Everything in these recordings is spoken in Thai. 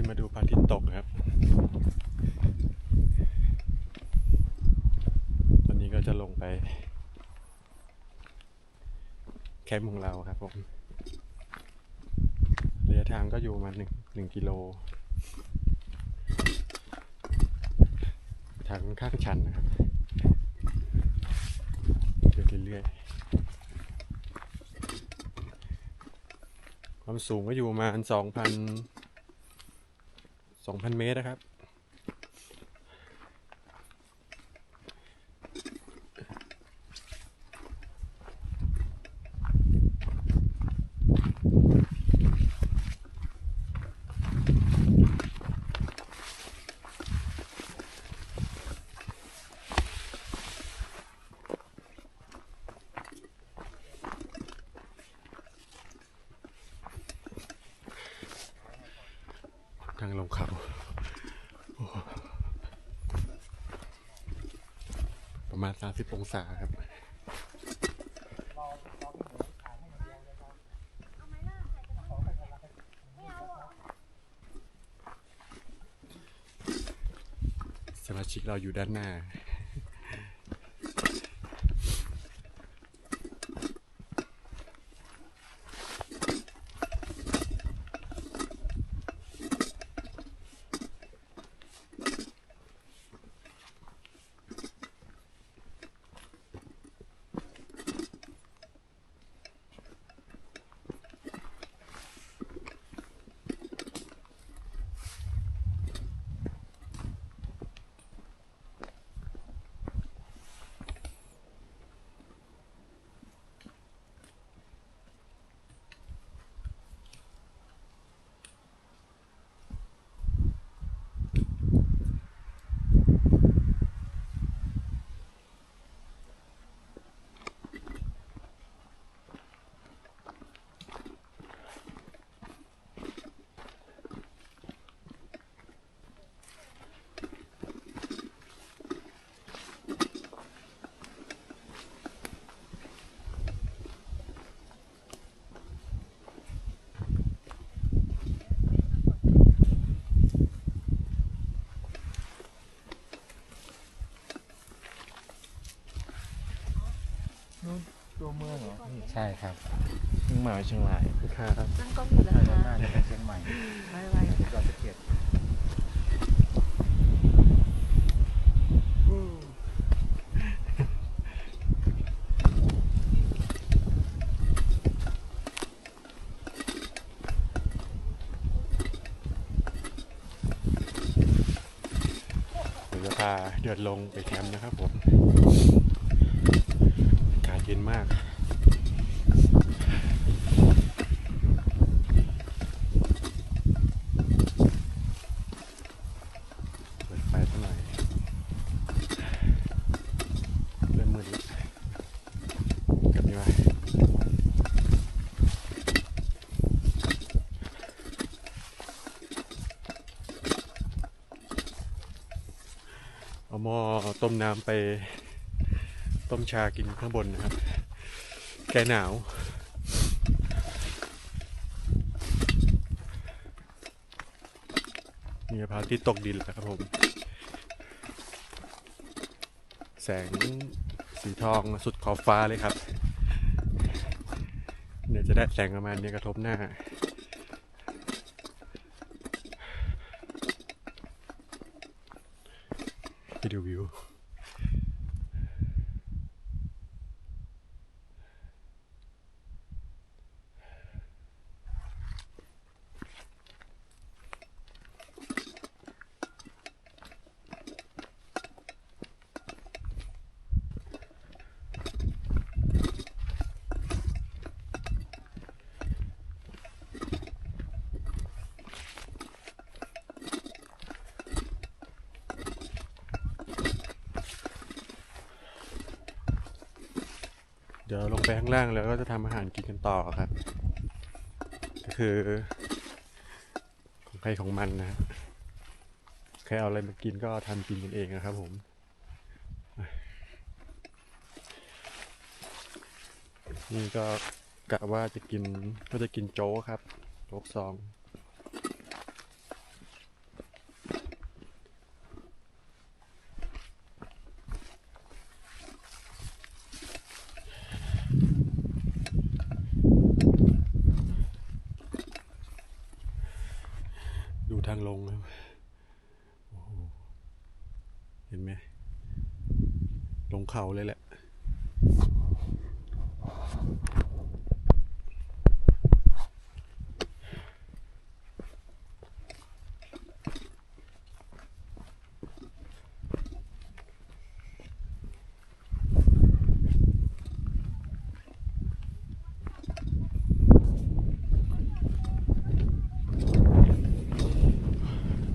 ขึ้นมาดูพระอาทิตย์ตกครับ ตอนนี้ก็จะลงไป แคมป์ของเราครับผม ระยะทางก็อยู่มาหนึ่งหนึ่งกิโล ทางข้างชันนะครับเดินเรื่อยๆ ความสูงก็อยู่ประมาณสองพัน สองพันเมตรนะครับ ทางลงเขาโอ้โห ประมาณ 30 องศาครับสมาชิกเราอยู่ด้านหน้า ตัวเมืองเหรอใช่ครับเชียงใหม่เชียงรายครับ ตั้งกล้องอยู่แล้วด้านหค่ะน้าจะเป็นเชียงใหม่ไว้ๆดอยสะเก็ดเดี๋ยวจะพาเดินลงไปแคมป์นะครับผมอากาศ เย็นมาก เปิดไฟสักหน่อยเริ่มมืดแล้วกลับดีกว่าเอาหม้อต้มน้ำไป ต้มชากินข้างบนนะครับ แกหนาวนี่พระอาทิตย์ตกดินแล้วครับผม แสงสีทองสุดขอบฟ้าเลยครับ เดี๋ยวจะได้แสงประมาณนี้กระทบหน้าไปดูวิว ดี๋ยวลงไปข้างล่างแล้วก็จะทำอาหารกินกันต่อครับ ก็คือ ของใครของมันนะฮะใครเอาอะไรมากินก็ทำกินกันเองนะครับผมนี่ก็กะว่าจะกินก็จะกินโจ๊กครับโจ๊กซองางลงครับเห็นไหมลงเขาเลยแหละ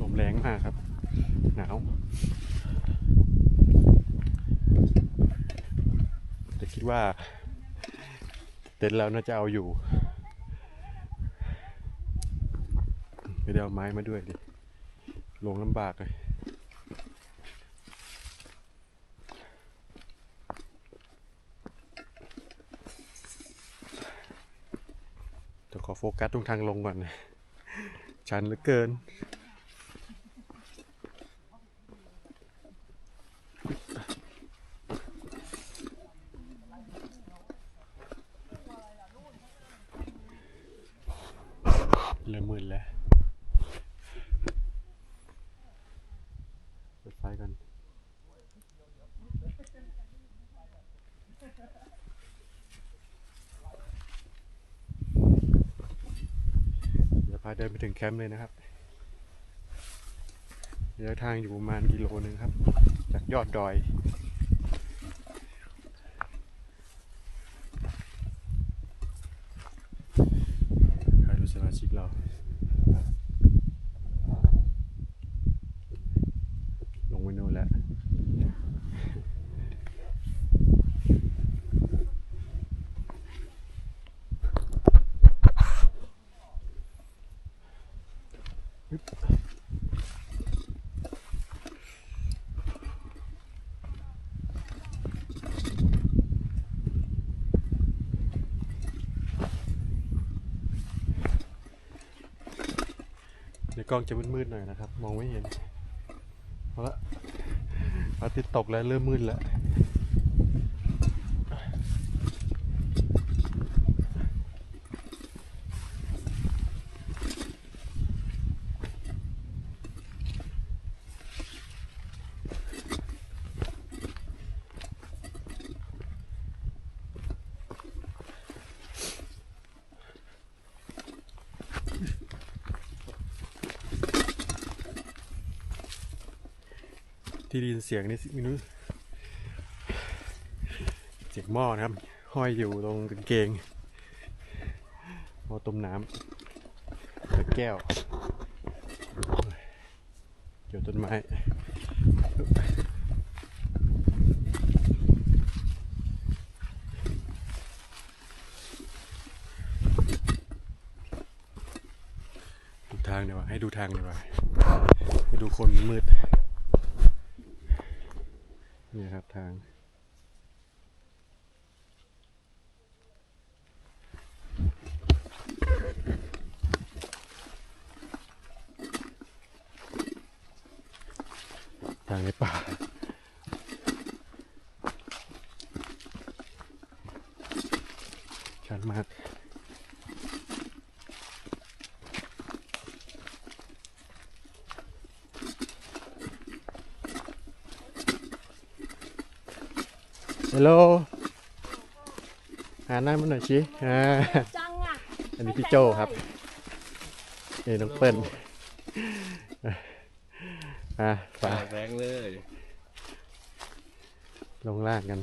ลมแรงมากครับ หนาว แต่ คิดว่า เต็นท์เราน่าจะเอาอยู่ไม่ได้เอาไม้มาด้วยดิลงลำบากเลยเดี๋ยวขอโฟกัสตรงทางลงก่อนนะชันเหลือเกิน เริ่มมืดแล้วเปิดไฟกันเดี๋ยวพาเดินไปถึงแคมป์เลยนะครับระยะทางอยู่ประมาณกิโลนึงครับ จากยอดดอย ใครรู้สมาชิกเรา ลงไปโน่นแล้ว ในกล้องจะมืดๆหน่อยนะครับ มองไม่เห็นเอาะว่าพระอาทิตย์ตกแล้วเริ่มมืดแล้ว ที่ได้ยินเสียงนี่ม่รู้เสียงหม้อนะครับ ห้อยอยู่ตรงกางเกงหม้อต้มน้ำและแก้ว เกี่ยวต้นไม้ดูทางดีกว่าให้ดูทางดีกว่าให้ดูคนมืด นี่ครับ ทาง ทางในป่า ชันมาก ฮัลโหลหาหน้ามันหน่อยชิอ่าจังอะอันนี้พี่โจครับนี่น้องเปิ้ลอะไป แรงเลยลงล่างกัน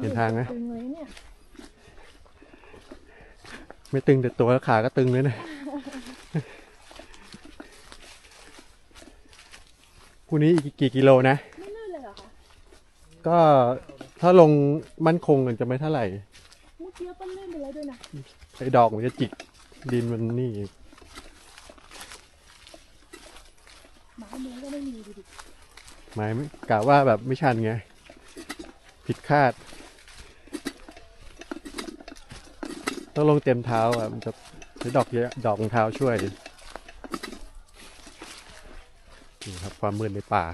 เห็นทางไหมตึงเลยเนี่ยไม่ตึงแต่ตัวขาก็ตึงเลยนะคู่นี้อีกกี่กิโลนะ ก็ถ้าลงมั่นคงกันจะไม่เท่าไหร่เมื่อกี้ปั้นลื่นไปแล้วด้วยนะไอ้ดอกมันจะจิกดินมันนี่หมาเนื้อก็ไม่มีดูดิหมายไม่กะว่าแบบไม่ชันไง ผิดคาด ต้องลงเต็มเท้าอะมันจะใช้ดอกเยอะดอกรองเท้าช่วยนี่ครับความมืดในป่า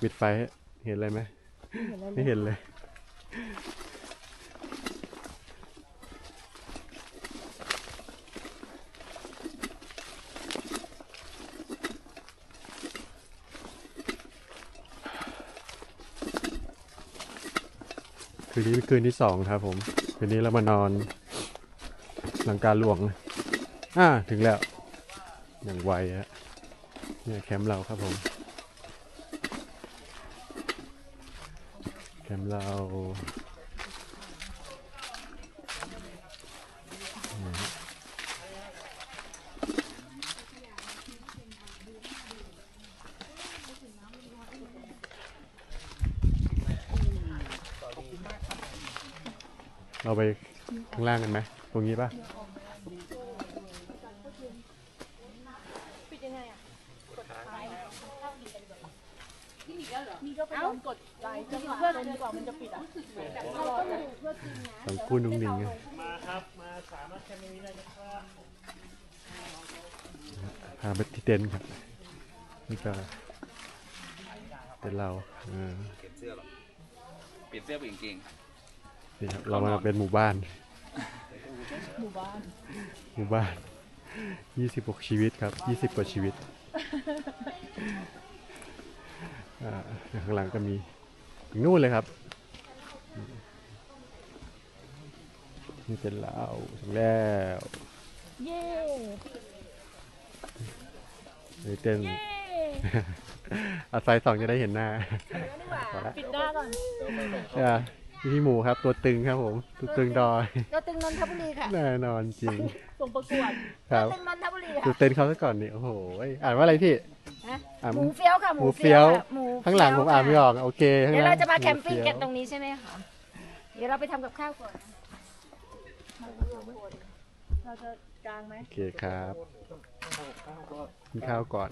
ปิดไฟเห็นอะไรไหม ไม่เห็นเลย คืนนี้คืนที่สองครับผม คืนนี้เรามานอนหลังการหลวง อ่า ถึงแล้ว อย่างไวฮะเนี่ยแคมป์เราครับผม แคมป์เราเราไปข้างล่างกันไหม ตรงนี้ป่ะ ปิดยังไงอะกดไลค์นี่ก็ ไปลองกดไลค์จะเพื่อนจนกว่ามันจะปิดอะเราต้องดูเพื่อจริงนะสองคู่นุ่งนิ่งอะมาครับ มาสามารถแคมป์นี้ได้นะครับพาไปที่เต็นท์ครับ นี่ก็เต็นท์เราเออเปลี่ยนเสื้อหรอเปลี่ยนเสื้อเปลี่ยนกางเกงนี่ครับเรามาเป็นหมู่บ้าน หมู่บ้าน หมู่บ้านยี่สิบกชีวิตครับยี่สิบกว่าชีวิตอ่า ข้างหลังก็มีถึงนู่นเลยครับ นี่เป็นเราถึงแล้ว เย้นี่เต้นอาศัยสองจะได้เห็นหน้าพอละปิดหน้าก่อนอ่าพี่หมูครับ ตัวตึงครับผมตัวตึงดอยเราตึงนนทบุรีค่ะแน่นอนจริงส่งประกวดครับตึงนนทบุรีดูค่ะเต้นเขาซะก่อนนี่โอ้โหอ่านว่าอะไรพี่ ฮะอ่านหมูเฟี้ยวค่ะหมูเฟี้ยวค่ะหมูข้างหลังผมอ่านไม่ออกโอเคข้างเดี๋ยวหลัเรางจะมาแคมหปิ้งเฟี้ยวกันตรงนี้ใช่ไหมคะเดี๋ยวเราไปทำกับข้าวก่อนเราจะกลางไหม โอเคครับกินข้าวก่อน